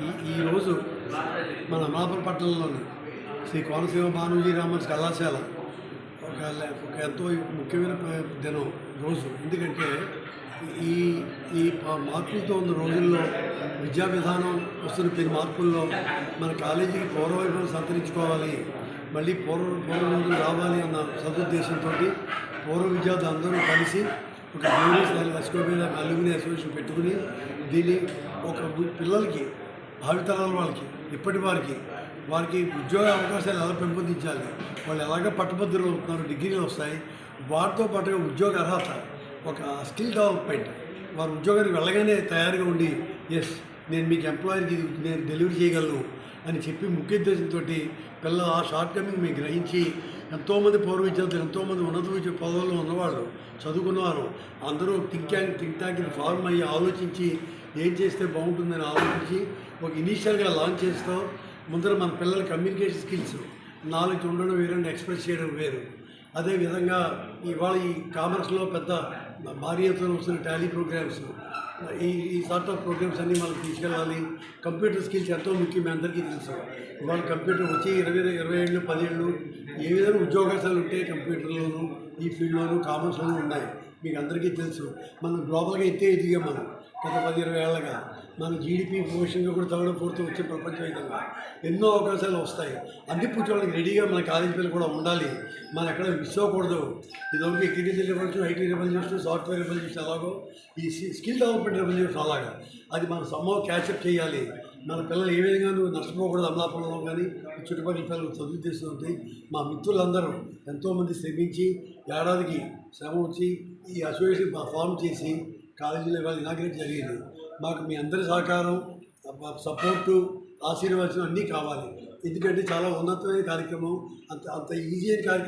ఈ ఈరోజు మన అమలాపురం పట్టణంలోని శ్రీ కోనసీమ భానుజీ రామన్స్ కళాశాల ఒక ఒక ఎంతో ముఖ్యమైన దినం రోజు. ఎందుకంటే ఈ ఈ మార్పులతో ఉన్న రోజుల్లో విద్యా విధానం వస్తున్న పెను మార్పుల్లో మన కాలేజీకి పూర్వవైపు సంతరించుకోవాలి మళ్ళీ పూర్వ పూర్వ రోజులు రావాలి అన్న సదుద్దేశంతో పూర్వ విద్యార్థులు అందరూ కలిసి ఒక జూనియర్స్ ఎస్కోబీల అల్యూమిని అసోసియేషన్ పెట్టుకుని దీన్ని ఒక పిల్లలకి భావితరాల వాళ్ళకి ఇప్పటి వారికి వారికి ఉద్యోగ అవకాశాలు ఎలా పెంపొందించాలి వాళ్ళు ఎలాగ పట్టభద్రులు అవుతున్నారు డిగ్రీలు వస్తాయి వాటితో పాటుగా ఉద్యోగ అర్హత ఒక స్కిల్ డెవలప్మెంట్ వారు ఉద్యోగానికి వెళ్ళగానే తయారుగా ఉండి ఎస్ నేను మీకు ఎంప్లాయర్కి నేను డెలివరీ చేయగలను అని చెప్పి ముఖ్య ఉద్దేశంతో పిల్లలు ఆ షార్ట్ కమింగ్ మేము గ్రహించి ఎంతోమంది పూర్వ విద్యార్థులు ఎంతోమంది ఉన్నత విద్య పదవుల్లో ఉన్నవాళ్ళు చదువుకున్నవారు అందరూ think tank think tank form అయ్యి ఆలోచించి ఏం చేస్తే బాగుంటుందని ఆలోచించి ఒక ఇనీషియల్గా లాంచ్ చేస్తూ. ముందర మన పిల్లల కమ్యూనికేషన్ స్కిల్స్. నాలెడ్జ్ ఉండడం వేరు ఎక్స్ప్రెస్ చేయడం వేరు. అదేవిధంగా ఇవాళ ఈ కామర్స్లో పెద్ద భారీ ఎత్తున వస్తున్న టాలీ ప్రోగ్రామ్స్. ఈ ఈ సార్ట్ ఆఫ్ ప్రోగ్రామ్స్ అన్నీ మనం తీసుకెళ్ళాలి. కంప్యూటర్ స్కిల్స్ ఎంతో ముఖ్యం మీ అందరికీ తెలుసు. ఇవాళ కంప్యూటర్ వచ్చి ఇరవై ఇరవై ఏళ్ళు పదేళ్ళు ఏ విధంగా ఉద్యోగాలు ఉంటాయి కంప్యూటర్లోను ఈ ఫీల్డ్లోను కామర్స్లోనూ ఉన్నాయి. మీకు అందరికీ తెలుసు. మనం గ్లోబల్గా ఎత్తే ఎదిగాం మనం. గత పది ఇరవై ఏళ్ళగా మన జీడిపి ప్రమోషన్గా కూడా థర్డ్ పూర్తి వచ్చే ప్రపంచవ్యాప్తంగా ఎన్నో అవకాశాలు వస్తాయి. అందిపుచ్చుకోవడానికి రెడీగా మన కాలేజీ పిల్లలు కూడా ఉండాలి. మనం ఎక్కడ మిస్ అవ్వకూడదు. ఇదివరకు agriculture revolution IT revolution software revolution ఎలాగో ఈ స్కిల్ డెవలప్మెంట్ రెవల్యూషన్ అలాగా. అది మనం సమ్మో క్యాచప్ చేయాలి. మన పిల్లలు ఏ విధంగా నువ్వు నష్టపోకూడదు అమలాపురంలో కానీ చుట్టుపక్కల పిల్లలు చదువు చేస్తుంది మా మిత్రులందరూ ఎంతోమంది శ్రమించి ఏడాదికి శ్రమ వచ్చి ఈ అసోసియేషన్ ఫామ్ చేసి కాలేజీలో ఇవాళ ఇనాగ్రేట్ జరిగింది. మాకు మీ అందరి సహకారం సపోర్టు ఆశీర్వచనం అన్నీ కావాలి. ఎందుకంటే చాలా ఉన్నతమైన కార్యక్రమం అంత అంత ఈజీ అయిన కార్యక్రమం